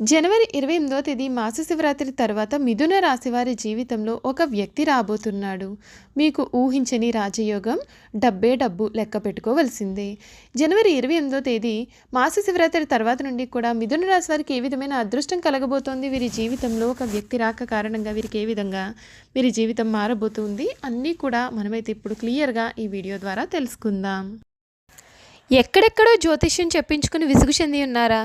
జనవరి ఇరవై ఎనిమిదవ తేదీ మాస శివరాత్రి తర్వాత మిథున రాశి వారి జీవితంలో ఒక వ్యక్తి రాబోతున్నాడు. మీకు ఊహించని రాజయోగం డబ్బే డబ్బు లెక్క పెట్టుకోవలసిందే. జనవరి ఇరవై ఎనిమిదో తేదీ మాస శివరాత్రి తర్వాత నుండి కూడా మిథున రాశి వారికి ఏ విధమైన అదృష్టం కలగబోతోంది? వీరి జీవితంలో ఒక వ్యక్తి రాక కారణంగా వీరికి ఏ విధంగా వీరి జీవితం మారబోతుంది? అన్నీ కూడా మనమైతే ఇప్పుడు క్లియర్గా ఈ వీడియో ద్వారా తెలుసుకుందాం. ఎక్కడెక్కడో జ్యోతిష్యం చెప్పించుకుని విసుగు చెంది ఉన్నారా?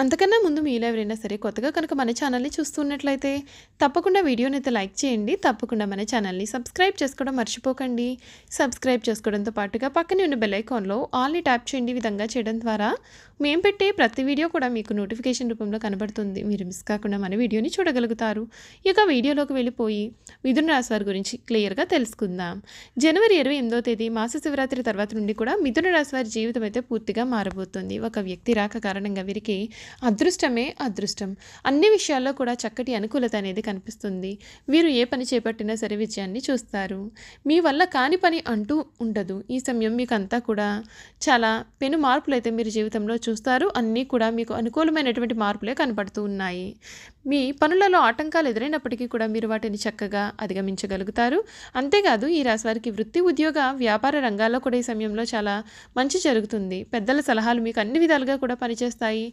అంతకన్నా ముందు మీలో ఎవరైనా సరే కొత్తగా కనుక మన ఛానల్ని చూస్తున్నట్లయితే తప్పకుండా వీడియోని అయితే లైక్ చేయండి. తప్పకుండా మన ఛానల్ని సబ్స్క్రైబ్ చేసుకోవడం మర్చిపోకండి. సబ్స్క్రైబ్ చేసుకోవడంతో పాటుగా పక్కనే ఉన్న బెల్ ఐకాన్లో ఆల్ని ట్యాప్ చేయండి విధంగా చేయడం ద్వారా. మేము పెట్టే ప్రతి వీడియో కూడా మీకు నోటిఫికేషన్ రూపంలో కనబడుతుంది. మీరు మిస్ కాకుండా మన వీడియోని చూడగలుగుతారు. ఇక వీడియోలోకి వెళ్ళిపోయి మిథున రాశి వారి గురించి క్లియర్గా తెలుసుకుందాం. జనవరి ఇరవై ఎనిమిదో తేదీ మాస శివరాత్రి తర్వాత నుండి కూడా మిథున రాశి వారి జీవితం అయితే పూర్తిగా మారబోతుంది. ఒక వ్యక్తి రాక కారణంగా వీరికి అదృష్టమే అదృష్టం. అన్ని విషయాల్లో కూడా చక్కటి అనుకూలత అనేది కనిపిస్తుంది. వీరు ఏ పని చేపట్టినా సరే విజయాన్ని చూస్తారు. మీ వల్ల కాని పని అంటూ ఉండదు. ఈ సమయం మీకు అంతా కూడా చాలా పెను మార్పులు అయితే మీరు జీవితంలో చూస్తారు. అన్నీ కూడా మీకు అనుకూలమైనటువంటి మార్పులే కనపడుతూ ఉన్నాయి. మీ పనులలో ఆటంకాలు ఎదురైనప్పటికీ కూడా మీరు వాటిని చక్కగా అధిగమించగలుగుతారు. అంతేకాదు ఈ రాశి వారికి వృత్తి ఉద్యోగ వ్యాపార రంగాల్లో కూడా ఈ సమయంలో చాలా మంచి జరుగుతుంది. పెద్దల సలహాలు మీకు అన్ని విధాలుగా కూడా పనిచేస్తాయి.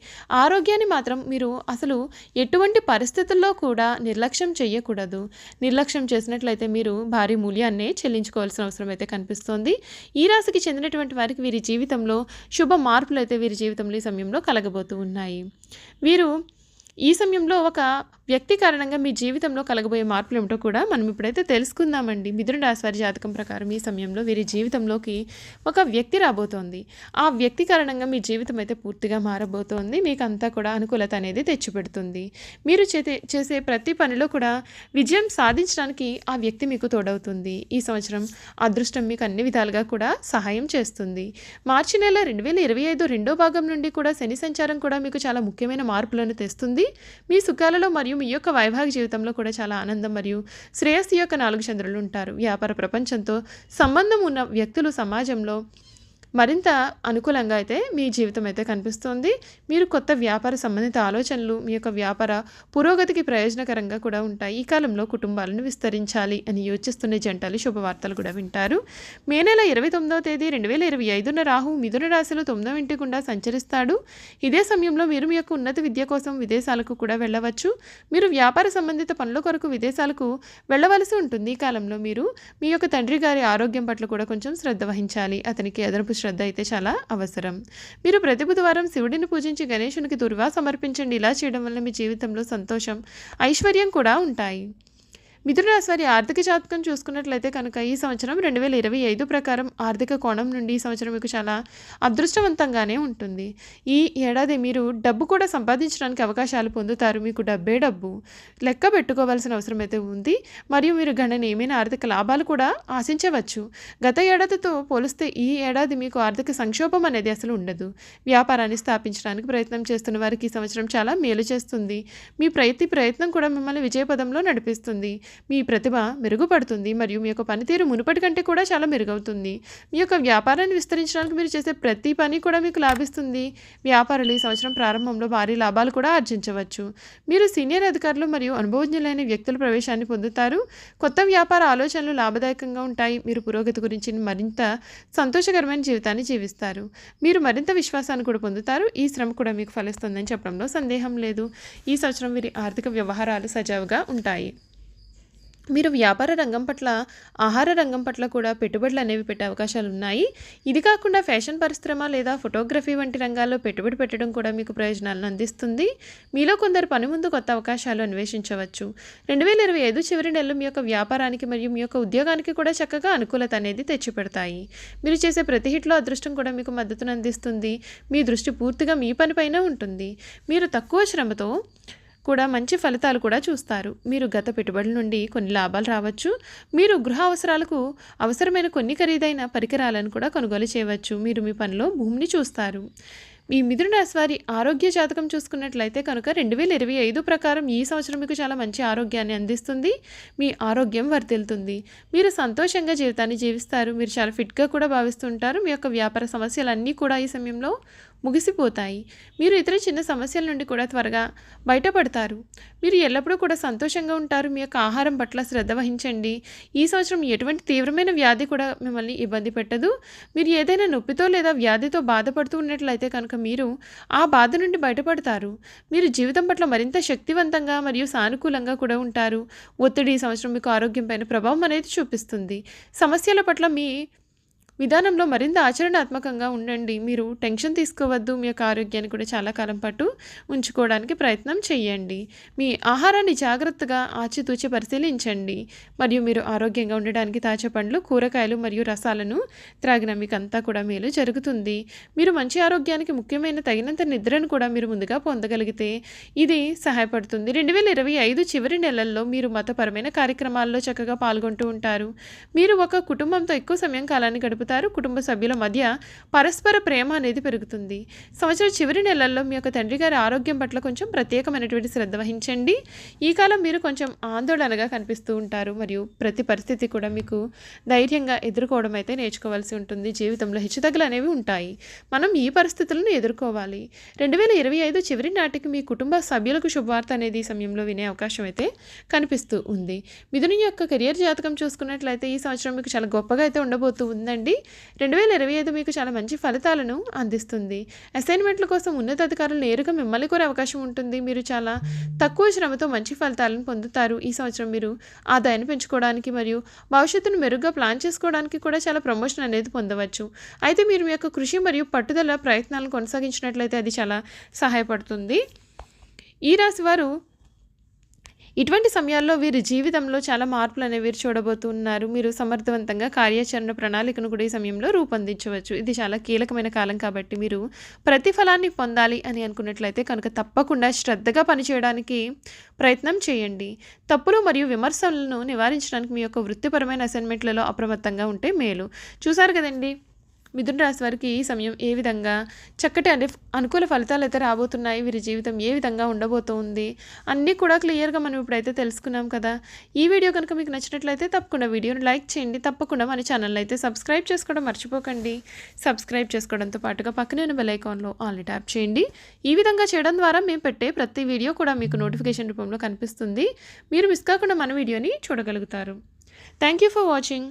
ఆరోగ్యాన్ని మాత్రం మీరు అసలు ఎటువంటి పరిస్థితుల్లో కూడా నిర్లక్ష్యం చేయకూడదు. నిర్లక్ష్యం చేసినట్లయితే మీరు భారీ మూల్యాన్ని చెల్లించుకోవాల్సిన అవసరం అయితే కనిపిస్తోంది. ఈ రాశికి చెందినటువంటి వారికి వీరి జీవితంలో శుభ మార్పులు అయితే వీరి జీవితంలో ఈ సమయంలో కలగబోతూ ఉన్నాయి. వీరు ఈ సమయంలో ఒక వ్యక్తి కారణంగా మీ జీవితంలో కలగబోయే మార్పులు ఏమిటో కూడా మనం ఇప్పుడైతే తెలుసుకుందామండి. మిథున రాశివారి జాతకం ప్రకారం ఈ సమయంలో వీరి జీవితంలోకి ఒక వ్యక్తి రాబోతోంది. ఆ వ్యక్తి కారణంగా మీ జీవితం అయితే పూర్తిగా మారబోతోంది. మీకు అంతా కూడా అనుకూలత అనేది తెచ్చిపెడుతుంది. మీరు చేసే చేసే ప్రతి పనిలో కూడా విజయం సాధించడానికి ఆ వ్యక్తి మీకు తోడవుతుంది. ఈ సంవత్సరం అదృష్టం మీకు అన్ని విధాలుగా కూడా సహాయం చేస్తుంది. మార్చి నెల రెండు వేల ఇరవై ఐదు రెండో భాగం నుండి కూడా శని సంచారం కూడా మీకు చాలా ముఖ్యమైన మార్పులను తెస్తుంది. మీ సుఖాలలో మరియు మీ యొక్క వైవాహిక జీవితంలో కూడా చాలా ఆనందం మరియు శ్రేయస్సు యొక్క నాలుగు చంద్రులు ఉంటారు. వ్యాపార ప్రపంచంతో సంబంధం ఉన్న వ్యక్తులు సమాజంలో మరింత అనుకూలంగా అయితే మీ జీవితం అయితే కనిపిస్తుంది. మీరు కొత్త వ్యాపార సంబంధిత ఆలోచనలు మీ యొక్క వ్యాపార పురోగతికి ప్రయోజనకరంగా కూడా ఉంటాయి. ఈ కాలంలో కుటుంబాలను విస్తరించాలి అని యోచిస్తున్న జంటలు శుభవార్తలు కూడా వింటారు. మే నెల ఇరవై తొమ్మిదవ తేదీ రెండు వేల ఇరవై ఐదున రాహు మిథున రాశిలో తొమ్మిదవ ఇంటి గుండా సంచరిస్తాడు. ఇదే సమయంలో మీరు మీ యొక్క ఉన్నత విద్య కోసం విదేశాలకు కూడా వెళ్ళవచ్చు. మీరు వ్యాపార సంబంధిత పనుల కొరకు విదేశాలకు వెళ్ళవలసి ఉంటుంది. ఈ కాలంలో మీరు మీ యొక్క తండ్రి గారి ఆరోగ్యం పట్ల కూడా కొంచెం శ్రద్ధ వహించాలి. అతనికి అదనపు శ్రద్ధ అయితే చాలా అవసరం. మీరు ప్రతి బుధవారం శివుడిని పూజించి గణేశునికి దుర్వా సమర్పించండి. ఇలా చేయడం వల్ల మీ జీవితంలో సంతోషం ఐశ్వర్యం కూడా ఉంటాయి. మిథునరాశి వారి ఆర్థిక జాతకం చూసుకున్నట్లయితే కనుక ఈ సంవత్సరం రెండు వేల ఇరవై ఐదు ప్రకారం ఆర్థిక కోణం నుండి ఈ సంవత్సరం మీకు చాలా అదృష్టవంతంగానే ఉంటుంది. ఈ ఏడాది మీరు డబ్బు కూడా సంపాదించడానికి అవకాశాలు పొందుతారు. మీకు డబ్బే డబ్బు. లెక్క పెట్టుకోవాల్సిన అవసరం అయితే ఉంది. మరియు మీరు గణనీయమైన ఆర్థిక లాభాలు కూడా ఆశించవచ్చు. గత ఏడాదితో పోలిస్తే ఈ ఏడాది మీకు ఆర్థిక సంక్షోభం అనేది అసలు ఉండదు. వ్యాపారాన్ని స్థాపించడానికి ప్రయత్నం చేస్తున్న వారికి ఈ సంవత్సరం చాలా మేలు చేస్తుంది. మీ ప్రతి ప్రయత్నం కూడా మిమ్మల్ని విజయపదంలో నడిపిస్తుంది. మీ ప్రతిభ మెరుగుపడుతుంది మరియు మీ యొక్క పనితీరు మునుపటి కంటే కూడా చాలా మెరుగవుతుంది. మీ యొక్క వ్యాపారాన్ని విస్తరించడానికి మీరు చేసే ప్రతి పని కూడా మీకు లాభిస్తుంది. వ్యాపారులు ఈ సంవత్సరం ప్రారంభంలో భారీ లాభాలు కూడా ఆర్జించవచ్చు. మీరు సీనియర్ అధికారులు మరియు అనుభవజ్ఞులైన వ్యక్తుల ప్రవేశాన్ని పొందుతారు. కొత్త వ్యాపార ఆలోచనలు లాభదాయకంగా ఉంటాయి. మీరు పురోగతి గురించి మరింత సంతోషకరమైన జీవితాన్ని జీవిస్తారు. మీరు మరింత విశ్వాసాన్ని కూడా పొందుతారు. ఈ శ్రమ కూడా మీకు ఫలిస్తుందని చెప్పడంలో సందేహం లేదు. ఈ సంవత్సరం వీరి ఆర్థిక వ్యవహారాలు సజావుగా ఉంటాయి. మీరు వ్యాపార రంగం పట్ల ఆహార రంగం పట్ల కూడా పెట్టుబడులు అనేవి పెట్టే అవకాశాలు ఉన్నాయి. ఇది కాకుండా ఫ్యాషన్ పరిశ్రమ లేదా ఫోటోగ్రఫీ వంటి రంగాల్లో పెట్టుబడి పెట్టడం కూడా మీకు ప్రయోజనాలను అందిస్తుంది. మీలో కొందరు పని ముందు కొత్త అవకాశాలు అన్వేషించవచ్చు. రెండు వేల ఇరవై ఐదు చివరి నెలలు మీ యొక్క వ్యాపారానికి మరియు మీ యొక్క ఉద్యోగానికి కూడా చక్కగా అనుకూలత అనేది తెచ్చిపెడతాయి. మీరు చేసే ప్రతి హిట్లో అదృష్టం కూడా మీకు మద్దతును అందిస్తుంది. మీ దృష్టి పూర్తిగా మీ పనిపైన ఉంటుంది. మీరు తక్కువ శ్రమతో కూడా మంచి ఫలితాలు కూడా చూస్తారు. మీరు గత పెట్టుబడుల నుండి కొన్ని లాభాలు రావచ్చు. మీరు గృహ అవసరాలకు అవసరమైన కొన్ని ఖరీదైన పరికరాలను కూడా కొనుగోలు చేయవచ్చు. మీరు మీ పనిలో భూమిని చూస్తారు. మీ మిథున రాశి వారి ఆరోగ్య జాతకం చూసుకున్నట్లయితే కనుక రెండు వేల ఇరవై ఐదు ప్రకారం ఈ సంవత్సరం మీకు చాలా మంచి ఆరోగ్యాన్ని అందిస్తుంది. మీ ఆరోగ్యం వర్ధిల్తుంది మీరు సంతోషంగా జీవితాన్ని జీవిస్తారు. మీరు చాలా ఫిట్గా కూడా భావిస్తుంటారు. మీ యొక్క వ్యాపార సమస్యలన్నీ కూడా ఈ సమయంలో ముగిసిపోతాయి. మీరు ఇతర చిన్న సమస్యల నుండి కూడా త్వరగా బయటపడతారు. మీరు ఎల్లప్పుడూ కూడా సంతోషంగా ఉంటారు. మీ యొక్క ఆహారం పట్ల శ్రద్ధ వహించండి. ఈ సంవత్సరం ఎటువంటి తీవ్రమైన వ్యాధి కూడా మిమ్మల్ని ఇబ్బంది పెట్టదు. మీరు ఏదైనా నొప్పితో లేదా వ్యాధితో బాధపడుతూ ఉన్నట్లయితే కనుక మీరు ఆ బాధ నుండి బయటపడతారు. మీరు జీవితం పట్ల మరింత శక్తివంతంగా మరియు సానుకూలంగా కూడా ఉంటారు. ఒత్తిడి ఈ సంవత్సరం మీకు ఆరోగ్యం పైన ప్రభావం అనేది చూపిస్తుంది. సమస్యల పట్ల మీ విధానంలో మరింత ఆచరణాత్మకంగా ఉండండి. మీరు టెన్షన్ తీసుకోవద్దు. మీ యొక్క ఆరోగ్యాన్ని కూడా చాలా కాలం పాటు ఉంచుకోవడానికి ప్రయత్నం చేయండి. మీ ఆహారాన్ని జాగ్రత్తగా ఆచితూచి పరిశీలించండి. మరియు మీరు ఆరోగ్యంగా ఉండడానికి తాజా పండ్లు కూరగాయలు మరియు రసాలను త్రాగిన మీకు అంతా కూడా మేలు జరుగుతుంది. మీరు మంచి ఆరోగ్యానికి ముఖ్యమైన తగినంత నిద్రను కూడా మీరు ముందుగా పొందగలిగితే ఇది సహాయపడుతుంది. రెండు వేల ఇరవై ఐదు చివరి నెలల్లో మీరు మతపరమైన కార్యక్రమాల్లో చక్కగా పాల్గొంటూ ఉంటారు. మీరు ఒక కుటుంబంతో ఎక్కువ సమయం కాలాన్ని గడుపు గడుపుతారు కుటుంబ సభ్యుల మధ్య పరస్పర ప్రేమ అనేది పెరుగుతుంది. సంవత్సరం చివరి నెలల్లో మీ యొక్క తండ్రి గారి ఆరోగ్యం పట్ల కొంచెం ప్రత్యేకమైనటువంటి శ్రద్ధ వహించండి. ఈ కాలం మీరు కొంచెం ఆందోళనగా కనిపిస్తూ ఉంటారు. మరియు ప్రతి పరిస్థితి కూడా మీకు ధైర్యంగా ఎదుర్కోవడం అయితే నేర్చుకోవాల్సి ఉంటుంది. జీవితంలో హెచ్చుతగ్గులు అనేవి ఉంటాయి. మనం ఈ పరిస్థితులను ఎదుర్కోవాలి. రెండు వేల ఇరవై ఐదు చివరి నాటికి మీ కుటుంబ సభ్యులకు శుభవార్త అనేది ఈ సమయంలో వినే అవకాశం అయితే కనిపిస్తూ ఉంది. మిథుని యొక్క కెరియర్ జాతకం చూసుకున్నట్లయితే ఈ సంవత్సరం మీకు చాలా గొప్పగా అయితే ఉండబోతూ ఉందండి. రెండు వేల ఇరవై ఐదు మీకు చాలా మంచి ఫలితాలను అందిస్తుంది. అసైన్మెంట్ల కోసం ఉన్నతాధికారులు నేరుగా మిమ్మల్ని కోరే అవకాశం ఉంటుంది. మీరు చాలా తక్కువ శ్రమతో మంచి ఫలితాలను పొందుతారు. ఈ సంవత్సరం మీరు ఆదాయాన్ని పెంచుకోవడానికి మరియు భవిష్యత్తును మెరుగ్గా ప్లాన్ చేసుకోవడానికి కూడా చాలా ప్రమోషన్ అనేది పొందవచ్చు. అయితే మీరు మీ యొక్క కృషి మరియు పట్టుదల ప్రయత్నాలను కొనసాగించినట్లయితే అది చాలా సహాయపడుతుంది. ఈ రాశి వారు ఇటువంటి సమయాల్లో వీరి జీవితంలో చాలా మార్పులు అనేవి చూడబోతున్నారు. మీరు సమర్థవంతంగా కార్యాచరణ ప్రణాళికను కూడా ఈ సమయంలో రూపొందించవచ్చు. ఇది చాలా కీలకమైన కాలం కాబట్టి మీరు ప్రతిఫలాన్ని పొందాలి అని అనుకున్నట్లయితే కనుక తప్పకుండా శ్రద్ధగా పనిచేయడానికి ప్రయత్నం చేయండి. తప్పులు మరియు విమర్శలను నివారించడానికి మీ యొక్క వృత్తిపరమైన అసైన్మెంట్లలో అప్రమత్తంగా ఉంటే మేలు. చూసారు కదండి? మిథున రాశి వారికి ఈ సమయం ఏ విధంగా చక్కటి అంటే అనుకూల ఫలితాలు అయితే రాబోతున్నాయి వీరి జీవితం ఏ విధంగా ఉండబోతోంది అన్నీ కూడా క్లియర్గా మనం ఇప్పుడైతే తెలుసుకున్నాం కదా. ఈ వీడియో కనుక మీకు నచ్చినట్లయితే తప్పకుండా వీడియోని లైక్ చేయండి. తప్పకుండా మన ఛానల్ అయితే సబ్స్క్రైబ్ చేసుకోవడం మర్చిపోకండి. సబ్స్క్రైబ్ చేసుకోవడంతో పాటుగా పక్కనే బెల్ ఐకాన్లో ఆల్ని ట్యాప్ చేయండి. ఈ విధంగా చేయడం ద్వారా మేము పెట్టే ప్రతి వీడియో కూడా మీకు నోటిఫికేషన్ రూపంలో కనిపిస్తుంది. మీరు మిస్ కాకుండా మన వీడియోని చూడగలుగుతారు. Thank you for watching